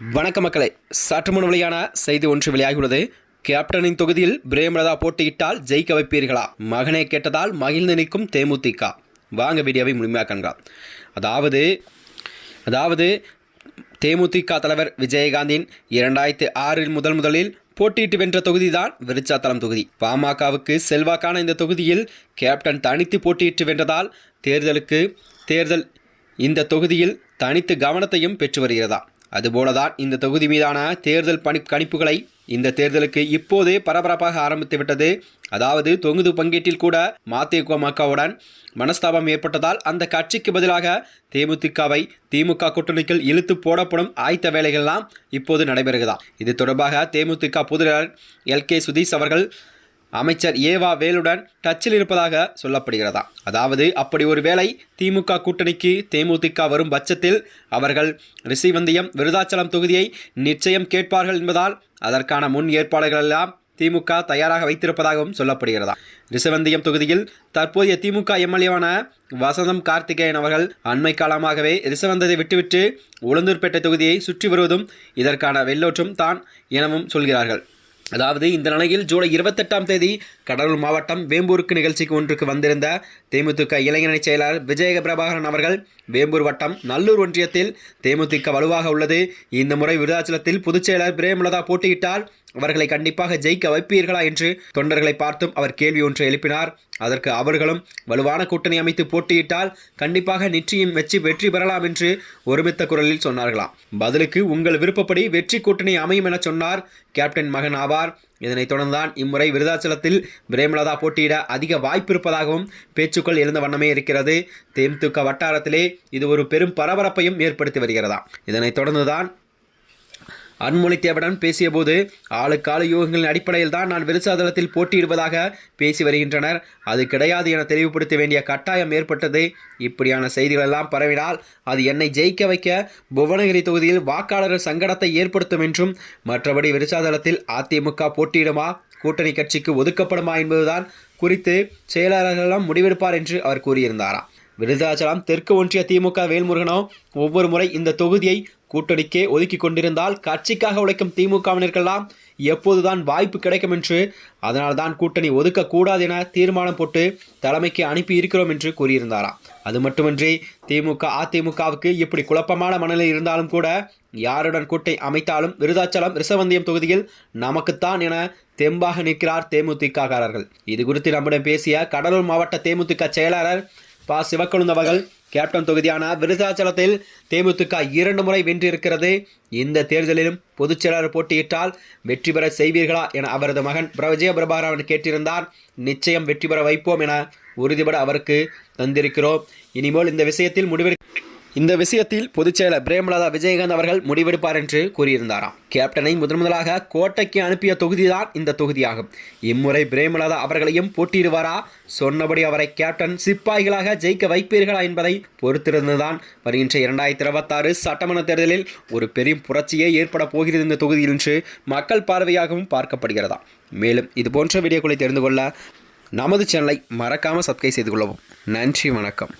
வணக்க மக்களே சற்று முன் வெளியான செய்தி ஒன்று வெளியாகியுள்ளது. கேப்டனின் தொகுதியில் பிரேமலதா போட்டியிட்டால் ஜெயிக்க வைப்பீர்களா மகனை கேட்டதால் மகிழ்ந்து நிற்கும் தேமுதிக. வாங்க வீடியோவை முழுமையாக அதாவது அதாவது தேமுதிக தலைவர் விஜயகாந்தின் இரண்டாயிரத்தி ஆறில் முதல் முதலில் போட்டியிட்டு வென்ற தொகுதிதான் விருச்சாத்தலம் தொகுதி. பாமகவுக்கு செல்வாக்கான இந்த தொகுதியில் கேப்டன் தனித்து போட்டியிட்டு வென்றதால் தேர்தலுக்கு தேர்தல் இந்த தொகுதியில் தனித்து கவனத்தையும் பெற்று வருகிறதா? அதுபோலதான் இந்த தொகுதி மீதான தேர்தல் பணி கணிப்புகளை இந்த தேர்தலுக்கு இப்போதே பரபரப்பாக ஆரம்பித்து விட்டது. அதாவது தொகுதி பங்கீட்டில் கூட மதிமுகவுடன் மனஸ்தாபம் ஏற்பட்டதால் அந்த கட்சிக்கு பதிலாக தேமுதிகவை திமுக கூட்டணிக்குள் இழுத்து போடப்படும் ஆயத்த வேலைகள்லாம் இப்போது நடைபெறுகிறதா இது தொடர்பாக தேமுதிக பொதுநலர் எல் கே சுதீஷ் அவர்கள் அமைச்சர் ஏவா வேலுடன் டச்சில் இருப்பதாக சொல்லப்படுகிறதா? அதாவது அப்படி ஒரு வேளை திமுக கூட்டணிக்கு தேமுதிக வரும் பட்சத்தில் அவர்கள் ரிஷிவந்தியம் விருதாச்சலம் தொகுதியை நிச்சயம் கேட்பார்கள் என்பதால் அதற்கான முன் ஏற்பாடுகள் எல்லாம் திமுக தயாராக வைத்திருப்பதாகவும் சொல்லப்படுகிறதா? ரிஷவந்தியம் தொகுதியில் தற்போதைய திமுக எம்எல்ஏவான வசந்தம் கார்த்திகேயன் அவர்கள் அண்மை காலமாகவே ரிஷவந்தத்தை விட்டுவிட்டு உளுந்தூர்பேட்டை தொகுதியை சுற்றி வருவதும் இதற்கான வெள்ளோற்றும் தான் எனவும் சொல்கிறார்கள். அதாவது இந்த நிலையில் ஜூலை இருபத்தெட்டாம் தேதி கடலூர் மாவட்டம் வேம்பூருக்கு நிகழ்ச்சிக்கு ஒன்றுக்கு வந்திருந்த தேமுதிக இளைஞரணி செயலாளர் விஜய பிரபாகரன் அவர்கள் வேம்பூர் வட்டம் நல்லூர் ஒன்றியத்தில் தேமுதிக வலுவாக உள்ளது. இந்த முறை விருதாச்சலத்தில் பொதுச் செயலர் பிரேமலதா போட்டியிட்டால் அவர்களை கண்டிப்பாக ஜெயிக்க வைப்பீர்களா என்று தொண்டர்களை பார்த்தும் அவர் கேள்வி ஒன்று எழுப்பினார். அதற்கு அவர்களும் வலுவான கூட்டணி அமைத்து போட்டியிட்டால் கண்டிப்பாக நிச்சயம் வெற்றி வெற்றி பெறலாம் என்று ஒருமித்த குரலில் சொன்னார்களாம். பதிலுக்கு உங்கள் விருப்பப்படி வெற்றி கூட்டணி அமையும் என சொன்னார். கேப்டன் மகன் ஆவார். இதனைத் தொடர்ந்தான் இம்முறை விருதாச்சலத்தில் பிரேமலதா போட்டியிட அதிக வாய்ப்பு இருப்பதாகவும் பேச்சுக்கள் எழுந்த வண்ணமே இருக்கிறது. தேமுதிக வட்டாரத்திலே இது ஒரு பெரும் பரபரப்பையும் ஏற்படுத்தி வருகிறதா இதனைத் தொடர்ந்துதான் அன்மொழி தேவடன் பேசியபோது ஆளுக்கால யூகங்களின் அடிப்படையில் தான் நான் விருசாதளத்தில் போட்டியிடுவதாக பேசி வருகின்றனர். அது கிடையாது என தெளிவுபடுத்த வேண்டிய கட்டாயம் ஏற்பட்டது. இப்படியான செய்திகளெல்லாம் பரவினால் அது என்னை ஜெயிக்க வைக்க புவனகிரி தொகுதியில் வாக்காளர் சங்கடத்தை ஏற்படுத்தும் என்றும் மற்றபடி விருசாதளத்தில் அதிமுக போட்டியிடுமா கூட்டணி கட்சிக்கு ஒதுக்கப்படுமா என்பதுதான் குறித்து செயலாளர்களெல்லாம் முடிவெடுப்பார் என்று அவர் கூறியிருந்தாராம். விருதாச்சலம் தெற்கு ஒன்றிய திமுக வேல்முருகனோ ஒவ்வொரு முறை இந்த தொகுதியை கூட்டணிக்கே ஒதுக்கி கொண்டிருந்தால் கட்சிக்காக உழைக்கும் திமுகவினருக்கெல்லாம் எப்போதுதான் வாய்ப்பு கிடைக்கும் என்று அதனால்தான் கூட்டணி ஒதுக்கக்கூடாது என தீர்மானம் போட்டு தலைமைக்கு அனுப்பி இருக்கிறோம் என்று கூறியிருந்தாராம் அது மட்டுமின்றி திமுக அதிமுகவுக்கு இப்படி குழப்பமான மனநிலை இருந்தாலும் கூட யாருடன் கூட்டை அமைத்தாலும் விருதாச்சலம் ரிசவந்தியம் தொகுதியில் நமக்குத்தான் என தெம்பாக நிற்கிறார் தேமுதிககாரர்கள் இது குறித்து நம்மிடம் பேசிய கடலூர் மாவட்ட தேமுதிக செயலாளர் ப சிவக்கொழுந்து அவர்கள் கேப்டன் தொகுதியான விருதாச்சலத்தில் தேமுதிக இரண்டு முறை வென்றிருக்கிறது. இந்த தேர்தலிலும் பொதுச்செயலாளர் போட்டியிட்டால் வெற்றி பெற செய்வீர்களா என அவரது மகன் விஜய பிரபாகரன் கேட்டிருந்தார். நிச்சயம் வெற்றி பெற வைப்போம் என உறுதிபட அவருக்கு தந்திருக்கிறோம். இனிமேல் இந்த விஷயத்தில் முடிவெடுக்க இந்த விஷயத்தில் பொதுச்செயலர் பிரேமலதா விஜயகாந்த் அவர்கள் முடிவெடுப்பார் என்று கூறியிருந்தாராம். கேப்டனை முதன் முதலாக கோட்டைக்கு அனுப்பிய தொகுதிதான் இந்த தொகுதியாகும். இம்முறை பிரேமலதா அவர்களையும் போட்டியிடுவாரா? சொன்னபடி அவரை கேப்டன் சிப்பாய்களாக ஜெயிக்க வைப்பீர்களா என்பதை பொறுத்திருந்துதான் வருகின்ற இரண்டாயிரத்தி இருபத்தாறு சட்டமன்ற தேர்தலில் ஒரு பெரும் புரட்சியே ஏற்பட போகிறது இந்த தொகுதியில் என்று மக்கள் பார்வையாகவும் பார்க்கப்படுகிறதா. மேலும் இது போன்ற வீடியோக்களை தெரிந்து கொள்ள நமது சேனலை மறக்காமல் சப்ஸ்கிரைப் செய்து கொள்ளவும். நன்றி வணக்கம்.